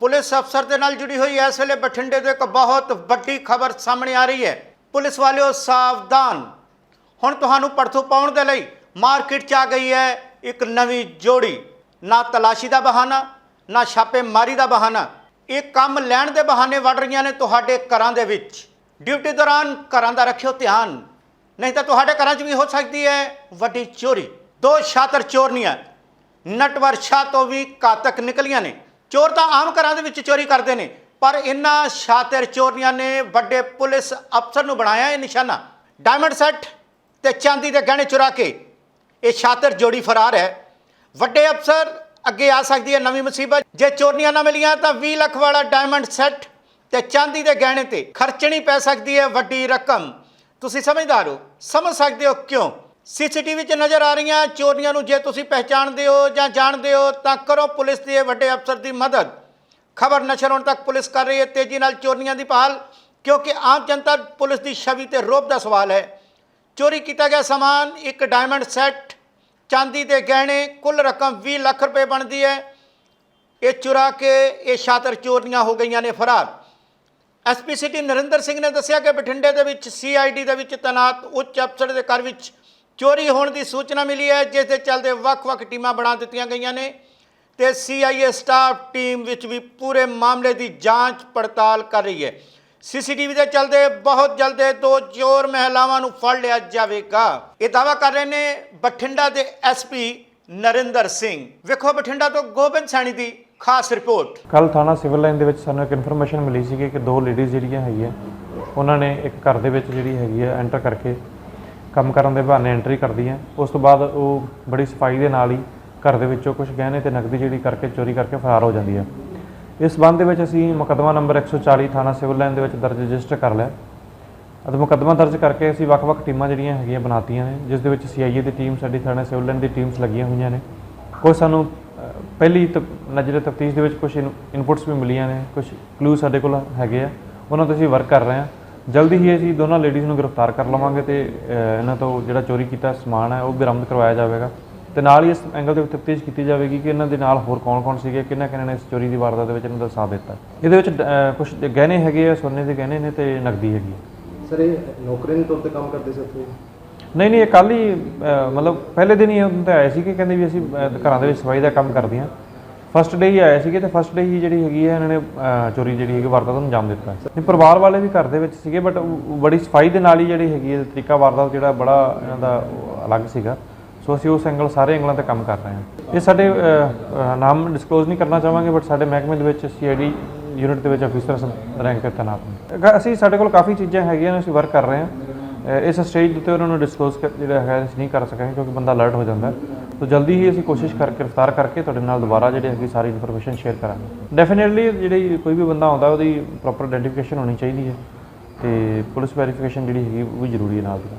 Police ਅਫਸਰ ਦੇ ਨਾਲ ਜੁੜੀ ਹੋਈ ਇਸ ਵੇਲੇ ਬਠਿੰਡੇ ਤੋਂ ਇੱਕ ਬਹੁਤ ਵੱਡੀ ਖਬਰ ਸਾਹਮਣੇ ਆ ਰਹੀ ਹੈ। ਪੁਲਿਸ ਵਾਲਿਓ ਸਾਵਧਾਨ। ਹੁਣ ਤੁਹਾਨੂੰ ਪੜਥੂ ਪਾਉਣ ਦੇ ਲਈ ਮਾਰਕੀਟ 'ਚ ਆ ਗਈ ਹੈ ਇੱਕ ਨਵੀਂ ਜੋੜੀ। ਨਾ ਤਲਾਸ਼ੀ ਦਾ ਬਹਾਨਾ, ਨਾ ਛਾਪੇਮਾਰੀ ਦਾ ਬਹਾਨਾ। ਇਹ ਕੰਮ ਲੈਣ ਦੇ ਬਹਾਨੇ ਵੜ ਰਹੀਆਂ ਨੇ ਤੁਹਾਡੇ ਘਰਾਂ ਦੇ ਵਿੱਚ। ਡਿਊਟੀ ਦੌਰਾਨ ਘਰਾਂ ਦਾ ਰੱਖਿਓ ਧਿਆਨ। ਨਹੀਂ ਤਾਂ ਤੁਹਾਡੇ ਘਰਾਂ 'ਚ ਵੀ ਹੋ ਸਕਦੀ ਹੈ ਵੱਡੀ ਚੋਰੀ। ਦੋ ਸ਼ਾਤਰ ਚੋਰਨੀਆਂ। ਨਟਵਰਸ਼ਾਹ ਤੋਂ ਵੀ ਘਾਤਕ ਨਿਕਲੀਆਂ ਨੇ। ਚੋਰ ਤਾਂ ਆਮ ਘਰਾਂ ਦੇ ਵਿੱਚ ਚੋਰੀ ਕਰਦੇ ਨੇ, ਪਰ ਇਹਨਾਂ ਸ਼ਾਤਰ ਚੋਰੀਆਂ ਨੇ ਵੱਡੇ ਪੁਲਿਸ ਅਫਸਰ ਨੂੰ ਬਣਾਇਆ ਇਹ ਨਿਸ਼ਾਨਾ। ਡਾਇਮੰਡ ਸੈੱਟ ਤੇ ਚਾਂਦੀ ਦੇ ਗਹਿਣੇ ਚੁਰਾ ਕੇ, ਇਹ ਸ਼ਾਤਰ ਜੋੜੀ ਫਰਾਰ ਹੈ। ਵੱਡੇ ਅਫਸਰ ਅੱਗੇ ਆ ਸਕਦੀ ਹੈ ਨਵੀਂ ਮੁਸੀਬਤ। ਜੇ ਚੋਰਨੀਆਂ ਨਾ ਮਿਲੀਆਂ ਤਾਂ 20 ਲੱਖ ਵਾਲਾ ਡਾਇਮੰਡ ਸੈੱਟ ਤੇ ਚਾਂਦੀ ਦੇ ਗਹਿਣੇ ਤੇ ਖਰਚਣੀ ਪੈ ਸਕਦੀ ਹੈ ਵੱਡੀ ਰਕਮ। ਤੁਸੀਂ ਸਮਝਦਾਰ ਹੋ, ਸਮਝ ਸਕਦੇ ਹੋ ਕਿਉਂ? ਸੀਸੀਟੀਵੀ 'ਚ ਨਜ਼ਰ ਆ ਰਹੀਆਂ ਚੋਰੀਆਂ ਨੂੰ ਜੇ ਤੁਸੀਂ ਪਹਿਚਾਣਦੇ ਹੋ ਜਾਂ ਜਾਣਦੇ ਹੋ, ਤਾਂ ਕਰੋ ਪੁਲਿਸ ਦੇ ਵੱਡੇ ਅਫਸਰ ਦੀ ਮਦਦ। ਖਬਰ ਨਸ਼ਰ ਹੋਣ ਤੱਕ ਪੁਲਿਸ ਕਰ ਰਹੀ ਹੈ। ਤੇਜ਼ੀ ਨਾਲ ਚੋਰੀਆਂ ਦੀ ਭਾਲ, ਕਿਉਂਕਿ ਆਮ ਜਨਤਾ ਪੁਲਿਸ ਦੀ ਛਵੀ ਤੇ ਰੋਬ ਦਾ ਸਵਾਲ ਹੈ। ਚੋਰੀ ਕੀਤਾ ਗਿਆ ਸਮਾਨ, ਇੱਕ ਡਾਇਮੰਡ ਸੈੱਟ ਚਾਂਦੀ ਦੇ ਗਹਿਣੇ, ਕੁੱਲ ਰਕਮ 20 ਲੱਖ ਰੁਪਏ ਬਣਦੀ ਹੈ। ਇਹ ਚੁਰਾ ਕੇ ਇਹ ਸ਼ਾਤਰ ਚੋਰੀਆਂ ਹੋ ਗਈਆਂ ਨੇ ਫਰਾਰ। ਐਸਪੀ ਸਿਟੀ ਨਰਿੰਦਰ ਸਿੰਘ ਨੇ ਦੱਸਿਆ ਕਿ ਬਠਿੰਡੇ ਦੇ ਵਿੱਚ ਸੀਆਈਡੀ ਦੇ ਵਿੱਚ ਤੈਨਾਤ ਉੱਚ ਅਫਸਰ ਦੇ ਘਰ ਵਿੱਚ ਚੋਰੀ ਹੋਣ ਦੀ ਸੂਚਨਾ ਮਿਲੀ ਹੈ, ਜਿਸ ਦੇ ਚੱਲਦੇ ਵੱਖ-ਵੱਖ ਟੀਮਾਂ ਬਣਾ ਦਿੱਤੀਆਂ ਗਈਆਂ ਨੇ ਤੇ ਸੀਆਈਏ ਸਟਾਫ ਟੀਮ ਵਿੱਚ ਵੀ ਪੂਰੇ ਮਾਮਲੇ ਦੀ ਜਾਂਚ ਪੜਤਾਲ ਕਰ ਰਹੀ ਹੈ। ਸੀਸੀਟੀਵੀ ਦੇ ਚੱਲਦੇ ਬਹੁਤ ਜਲਦੇ ਦੋ ਚੋਰ ਮਹਿਲਾਵਾਂ ਨੂੰ ਫੜ ਲਿਆ ਜਾਵੇਗਾ। ਇਹ ਦਾਵਾ ਕਰ ਰਹੇ ਨੇ ਬਠਿੰਡਾ ਦੇ ਐਸਪੀ ਨਰਿੰਦਰ ਸਿੰਘ। ਵੇਖੋ ਬਠਿੰਡਾ ਤੋਂ ਗੋਬਿੰਦ ਸੈਣੀ ਦੀ ਖਾਸ ਰਿਪੋਰਟ। ਕੱਲ ਥਾਣਾ ਸਿਵਲ ਲਾਈਨ ਦੇ ਵਿੱਚ ਸਾਨੂੰ ਇੱਕ ਇਨਫੋਰਮੇਸ਼ਨ ਮਿਲੀ ਸੀ ਕਿ ਦੋ ਲੇਡੀਜ਼ ਜਿਹੜੀਆਂ ਹੈਗੀਆਂ, ਉਹਨਾਂ ਨੇ ਇੱਕ ਘਰ ਦੇ ਵਿੱਚ ਜਿਹੜੀ ਹੈਗੀ ਹੈ ਐਂਟਰ ਕਰਕੇ ਕੰਮ ਕਰਨ ਦੇ ਬਹਾਨੇ ਐਂਟਰੀ ਕਰਦੀ ਹੈ। ਉਸ ਤੋਂ ਬਾਅਦ ਉਹ ਬੜੀ ਸਫ਼ਾਈ ਦੇ ਨਾਲ ਹੀ ਘਰ ਦੇ ਵਿੱਚੋਂ ਕੁਝ ਗਹਿਣੇ ਤੇ ਨਕਦੀ ਜਿਹੜੀ ਕਰਕੇ, ਚੋਰੀ ਕਰਕੇ ਫਰਾਰ ਹੋ ਜਾਂਦੀ ਹੈ। ਇਸ ਸੰਬੰਧ ਦੇ ਵਿੱਚ ਅਸੀਂ ਮੁਕੱਦਮਾ ਨੰਬਰ 140 ਥਾਣਾ ਸਿਵਲ ਲਾਈਨ ਦੇ ਵਿੱਚ ਦਰਜ ਰਜਿਸਟਰ ਕਰ ਲਿਆ। ਅਤੇ ਮੁਕੱਦਮਾ ਦਰਜ ਕਰਕੇ ਅਸੀਂ ਵੱਖ-ਵੱਖ ਟੀਮਾਂ ਜਿਹੜੀਆਂ ਹੈਗੀਆਂ ਬਣਾਤੀਆਂ ਨੇ, ਜਿਸ ਦੇ ਵਿੱਚ ਸੀਆਈਏ ਦੀ ਟੀਮ, ਸਾਡੀ ਥਾਣਾ ਸਿਵਲ ਲਾਈਨ ਦੀ ਟੀਮਸ ਲੱਗੀਆਂ ਹੋਈਆਂ ਨੇ। ਕੋਈ ਸਾਨੂੰ ਪਹਿਲੀ ਤ- ਨਜ਼ਰੇ ਤਫਤੀਸ਼ ਦੇ ਵਿੱਚ ਕੁਝ ਇਨਪੁਟਸ ਵੀ ਮਿਲੀਆਂ ਨੇ ਕੁਝ ਕਲੂ ਸਾਡੇ ਕੋਲ ਹੈਗੇ ਆ। ਉਹਨਾਂ ਤੇ ਅਸੀਂ ਵਰਕ ਕਰ ਰਹੇ ਹਾਂ। ਜਲਦੀ ਹੀ ਅਸੀਂ ਦੋਨਾਂ ਲੇਡੀਜ਼ ਨੂੰ ਗ੍ਰਿਫਤਾਰ ਕਰ ਲਵਾਂਗੇ ਤੇ ਅ, ਇਹਨਾਂ ਤੋਂ ਜਿਹੜਾ ਚੋਰੀ ਕੀਤਾ ਸਮਾਨ ਹੈ ਉਹ ਬਰਾਮਦ ਕਰਵਾਇਆ ਜਾਵੇਗਾ। ਤੇ ਨਾਲ ਹੀ ਇਸ ਐਂਗਲ ਤੇ ਤਫਤੀਸ਼ ਕੀਤੀ ਜਾਵੇਗੀ ਕਿ ਇਹਨਾਂ ਦੇ ਨਾਲ ਹੋਰ ਕੌਣ-ਕੌਣ ਸੀਗੇ ਕਿਹਨਾਂ ਕਿਹਨਾਂ ਨੇ ਇਸ ਚੋਰੀ ਦੀ ਵਾਰਦਾਤ ਦੇ ਵਿੱਚ ਇਹਨਾਂ ਦਾ ਸਾਥ ਦਿੱਤਾ। ਇਹਦੇ ਵਿੱਚ ਕੁਝ ਗਹਿਣੇ ਹੈਗੇ ਆ ਸੋਨੇ ਦੇ ਗਹਿਣੇ ਨੇ ਤੇ ਨਕਦੀ ਹੈਗੀ ਹੈ ਸਰ ਇਹ ਨੌਕਰੀ ਤੌਰ ਤੇ ਕੰਮ ਕਰਦੇ ਸੀ ਉੱਥੇ? ਨਹੀਂ ਨਹੀਂ ਇਹ ਕੱਲ ਹੀ ਮਤਲਬ ਪਹਿਲੇ ਦਿਨ ਹੀ ਉਹਨਾਂ ਤੇ ਆਏ ਸੀ ਕਿ ਕਹਿੰਦੇ ਵੀ ਅਸੀਂ ਘਰਾਂ ਦੇ ਵਿੱਚ ਸਫ਼ਾਈ ਦਾ ਕੰਮ ਕਰਦੇ ਹਾਂ। ਫਸਟ ਡੇ ਹੀ ਆਏ ਸੀਗੇ ਤੇ ਫਸਟ ਡੇ ਹੀ ਜਿਹੜੀ ਹੈਗੀ ਹੈ ਇਹਨਾਂ ਨੇ ਅਹ, ਚੋਰੀ ਜਿਹੜੀ ਹੈਗੀ ਵਾਰਦਾਤ ਨੂੰ ਅੰਜਾਮ ਦਿੱਤਾ। ਨਹੀਂ ਪਰਿਵਾਰ ਵਾਲੇ ਵੀ ਘਰ ਦੇ ਵਿੱਚ ਸੀਗੇ ਬਟ ਬੜੀ ਸਫ਼ਾਈ ਦੇ ਨਾਲ ਹੀ ਜਿਹੜੀ ਹੈਗੀ ਹੈ ਤਰੀਕਾ ਵਾਰਦਾਤ ਜਿਹੜਾ ਬੜਾ ਇਹਨਾਂ ਦਾ ਉਹ ਅਲੱਗ ਸੀਗਾ। ਸੋ ਅਸੀਂ ਉਸ ਐਂਗਲ ਸਾਰੇ ਐਂਗਲਾਂ ਤੇ ਕੰਮ ਕਰ ਰਹੇ ਹਾਂ। ਇਹ ਸਾਡੇ ਅਹ, ਅਹ, ਨਾਮ ਡਿਸਕਲੋਜ਼ ਨਹੀਂ ਕਰਨਾ ਚਾਹਾਂਗੇ ਬਟ ਸਾਡੇ ਮਹਿਕਮੇ ਦੇ ਵਿੱਚ ਸੀਆਈਡੀ ਯੂਨਿਟ ਦੇ ਵਿੱਚ ਅਫੀਸਰ ਰੈਂਕ ਤੇ ਤੈਨਾਤ ਨੇ। ਅਗ- ਅਸੀਂ ਸਾਡੇ ਕੋਲ ਕਾਫੀ ਚੀਜ਼ਾਂ ਹੈਗੀਆਂ ਨੇ ਅਸੀਂ ਵਰਕ ਕਰ ਰਹੇ ਹਾਂ। ਅਹ ਇਸ ਸਟੇਜ ਦੇ ਉੱਤੇ ਉਹਨਾਂ ਨੂੰ ਡਿਸਕਲੋਜ਼ ਜਿਹੜਾ ਹੈਗਾ ਅਸੀਂ ਨਹੀਂ ਕਰ ਸਕਾਂਗੇ ਕਿਉਂਕਿ ਬੰਦਾ ਅਲਰਟ ਹੋ ਜਾਂਦਾ। ਹੈ। ਸੋ ਜਲਦੀ ਹੀ ਅਸੀਂ ਕੋਸ਼ਿਸ਼ ਕਰ, ਗ੍ਰਿਫਤਾਰ ਕਰਕੇ ਤੁਹਾਡੇ ਨਾਲ ਦੁਬਾਰਾ ਜਿਹੜੇ ਹੈਗੀ ਸਾਰੀ ਇਨਫੋਰਮੇਸ਼ਨ ਸ਼ੇਅਰ ਕਰਾਂਗੇ। ਡੈਫੀਨਿਟਲੀ ਜਿਹੜੀ ਕੋਈ ਵੀ ਬੰਦਾ ਆਉਂਦਾ, ਉਹਦੀ ਪ੍ਰੋਪਰ ਆਇਡੈਂਟੀਫਿਕੇਸ਼ਨ ਹੋਣੀ ਚਾਹੀਦੀ ਹੈ ਤੇ ਪੁਲਿਸ ਵੈਰੀਫਿਕੇਸ਼ਨ ਜਿਹੜੀ ਹੈਗੀ, ਉਹ ਵੀ ਜ਼ਰੂਰੀ ਹੈ ਨਾਲ ਦੀ ਨਾਲ।